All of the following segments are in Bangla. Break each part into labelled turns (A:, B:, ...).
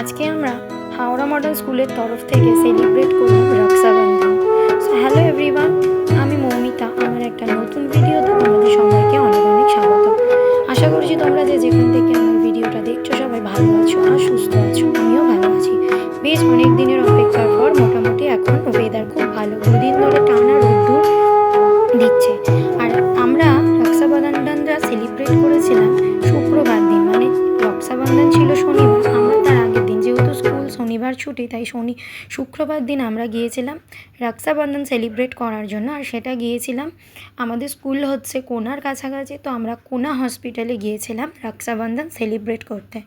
A: আজকে আমরা হাওড়া মডার্ন স্কুলের তরফ থেকে সেলিব্রেট করলাম রক্ষাবন্ধন সো হ্যালো এভরিওয়ান আমি মৌমিতা। আমার একটা নতুন ভিডিওতে তোমাদের সবাইকে অনেক অনেক স্বাগত। আশা করছি তোমরা যে যেখান থেকে আমার ভিডিওটা দেখছ সবাই ভালো আছো আর সুস্থ আছো, আমিও ভালো আছি। বেশ অনেক দিনের অপেক্ষার পর মোটামুটি এখন ওয়েদার খুব ভালো। দুদিন ধরে টানা রোদ্দুর দিচ্ছে। আর আমরা রক্ষাবন্ধনটা সেলিব্রেট ছুটি তাই শনি শুক্রবার দিন আমরা গিয়েছিলাম রক্ষাবন্ধন সেলিব্রেট করার জন্য। আর সেটা গিয়েছিলাম আমাদের স্কুল হচ্ছে কোনার কাছাকাছি, তো আমরা কোনা হসপিটালে গিয়েছিলাম রক্ষাবন্ধন সেলিব্রেট করতে।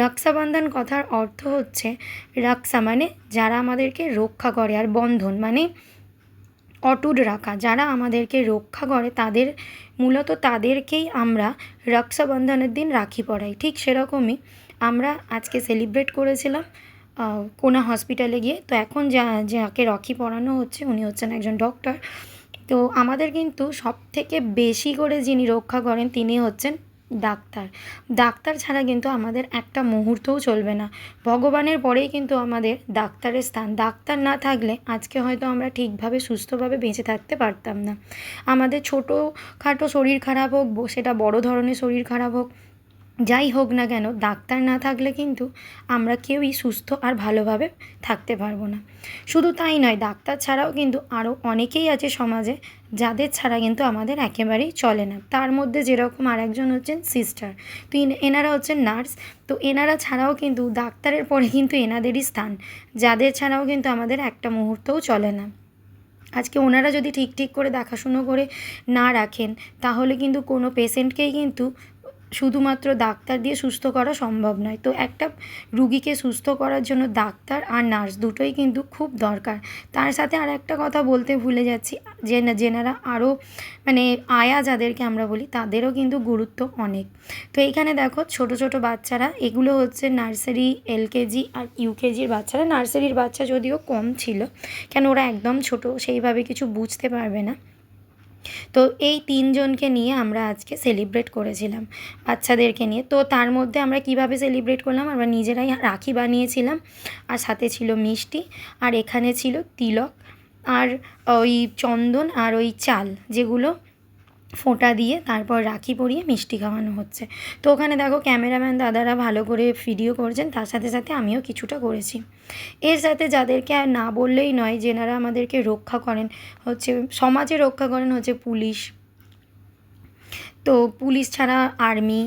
A: রক্ষাবন্ধন কথার অর্থ হচ্ছে রক্ষা মানে যারা আমাদেরকে রক্ষা করে, আর বন্ধন মানে অটুট রাখা। যারা আমাদেরকে রক্ষা করে, তাদের মূলত তাদেরকেই আমরা রক্ষাবন্ধনের দিন রাখি পরাই ঠিক সেরকমই আমরা আজকে সেলিব্রেট করেছিলাম কোনা হসপিটালে গিয়ে, তো এখন যা, যাকে রকি পরানো হচ্ছে, উনি হচ্ছেন একজন ডক্টর তো আমাদের কিন্তু সব থেকে বেশি করে যিনি রক্ষা করেন, তিনি হচ্ছেন ডাক্তার। ডাক্তার ছাড়া কিন্তু আমাদের একটা মুহূর্তও চলবে না। ভগবানের পরেই কিন্তু আমাদের ডাক্তারের স্থান। ডাক্তার না থাকলে আজকে হয়তো আমরা ঠিকভাবে, সুস্থভাবে বেঁচে থাকতে পারতাম না। আমাদের ছোটো খাটো শরীর খারাপ হোক, সেটা বড় ধরনের শরীর খারাপ হোক যাই হোক না কেন, ডাক্তার না থাকলে কিন্তু আমরা কেউই সুস্থ আর ভালোভাবে থাকতে পারব না। শুধু তাই নয়, ডাক্তার ছাড়াও কিন্তু আরও অনেকেই আছে সমাজে, যাদের ছাড়া কিন্তু আমাদের একেবারেই চলে না। তার মধ্যে যেরকম আরেকজন হচ্ছেন সিস্টার, তো এনারা হচ্ছেন নার্স, তো এনারা ছাড়াও কিন্তু ডাক্তারের পরে কিন্তু এনাদেরই স্থান, যাদের ছাড়াও কিন্তু আমাদের একটা মুহূর্তও চলে না। আজকে ওনারা যদি ঠিক ঠিক করে দেখাশুনো করে না রাখেন, তাহলে কিন্তু কোনো পেশেন্টকেই কিন্তু শুধুমাত্র ডাক্তার দিয়ে সুস্থ করা সম্ভব নয়। তো একটা রুগীকে সুস্থ করার জন্য ডাক্তার আর নার্স দুটোই কিন্তু খুব দরকার। তার সাথে আর একটা কথা বলতে ভুলে যাচ্ছি। যে যেনারা আরও মানে আয়া যাদেরকে আমরা বলি, তাদেরও কিন্তু গুরুত্ব অনেক। তো এইখানে দেখো, ছোট ছোট বাচ্চারা, এগুলো হচ্ছে নার্সারি, এলকেজি আর ইউকেজির বাচ্চারা। নার্সারির বাচ্চা যদিও কম ছিল, কেন ওরা একদম ছোট, সেইভাবে কিছু বুঝতে পারবে না। তো এই তিনজনকে নিয়ে আমরা আজকে সেলিব্রেট করেছিলাম বাচ্চাদেরকে নিয়ে। তো তার মধ্যে আমরা কীভাবে সেলিব্রেট করলাম? আমরা নিজেরাই রাখি বানিয়েছিলাম। আর সাথে ছিল মিষ্টি, আর এখানে ছিল তিলক, আর ওই চন্দন, আর ওই চাল, যেগুলো ফোঁটা দিয়ে তারপর রাখি পরিয়ে মিষ্টি খাওয়ানো হচ্ছে। তো ওখানে দেখো ক্যামেরাম্যান দাদারা ভালো করে ভিডিও করছেন, তার সাথে সাথে আমিও কিছুটা করেছি। এর সাথে যাদেরকে আর না বললেই নয়, যেনারা আমাদেরকে রক্ষা করেন, হচ্ছে সমাজে রক্ষা করেন হচ্ছে পুলিশ তো পুলিশ ছাড়া আর্মি,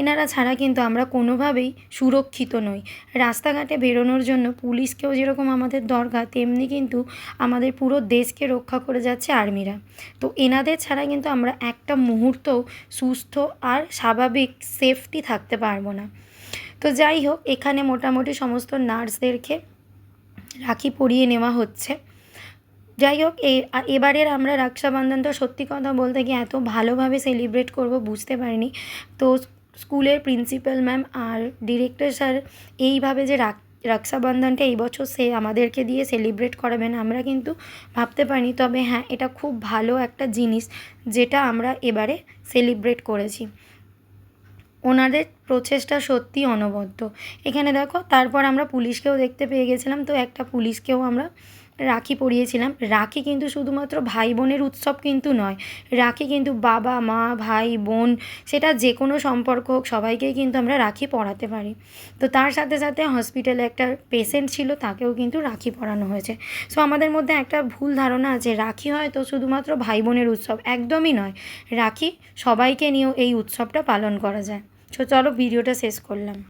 A: এনারা ছাড়া কিন্তু আমরা কোনোভাবেই সুরক্ষিত নই। রাস্তাঘাটে বেরোনোর জন্য পুলিশকেও যেরকম আমাদের দরকার, তেমনি কিন্তু আমাদের পুরো দেশকে রক্ষা করে যাচ্ছে আর্মিরা। তো এনাদের ছাড়া কিন্তু আমরা একটা মুহূর্তও সুস্থ আর স্বাভাবিক সেফটি থাকতে পারব না। তো যাই হোক, এখানে মোটামুটি সমস্ত নার্সদেরকে রাখি পরিয়ে নেওয়া হচ্ছে। যাই হোক, এ- এবারের আমরা রক্ষাবন্ধনটা সত্যি কথা বলতে গিয়ে এত ভালোভাবে সেলিব্রেট করব বুঝতে পারিনি। তো স্কুলের প্রিন্সিপাল ম্যাম আর ডিরেক্টর স্যার এইভাবে যে রাখ রক্ষাবন্ধনটা এই বছর সে আমাদেরকে দিয়ে সেলিব্রেট করাবেন আমরা কিন্তু ভাবতে পারিনি। তবে হ্যাঁ এটা খুব ভালো একটা জিনিস যেটা আমরা এবারে সেলিব্রেট করেছি। ওনাদের প্রচেষ্টা সত্যি অনবদ্য। এখানে দেখো, তারপর আমরা পুলিশকেও দেখতে পেয়ে গেছিলাম। তো একটা পুলিশকেও আমরা রাখি পরিয়েছিলাম। রাখি কিন্তু শুধুমাত্র ভাই বোনের উৎসব কিন্তু নয়। রাখি কিন্তু বাবা, মা, ভাই, বোন, সেটা যে কোনো সম্পর্ক হোক, সবাইকেই কিন্তু আমরা রাখি পরাতে পারি। তো তার সাথে সাথে হসপিটালে একটা পেশেন্ট ছিল, তাকেও কিন্তু রাখি পরানো হয়েছে। সো আমাদের মধ্যে একটা ভুল ধারণা আছে, রাখি হয়তো শুধুমাত্র ভাই বোনের উৎসব একদমই নয়, রাখি সবাইকে নিয়েও এই উৎসবটা পালন করা যায়। সো চলো ভিডিওটা শেষ করলাম।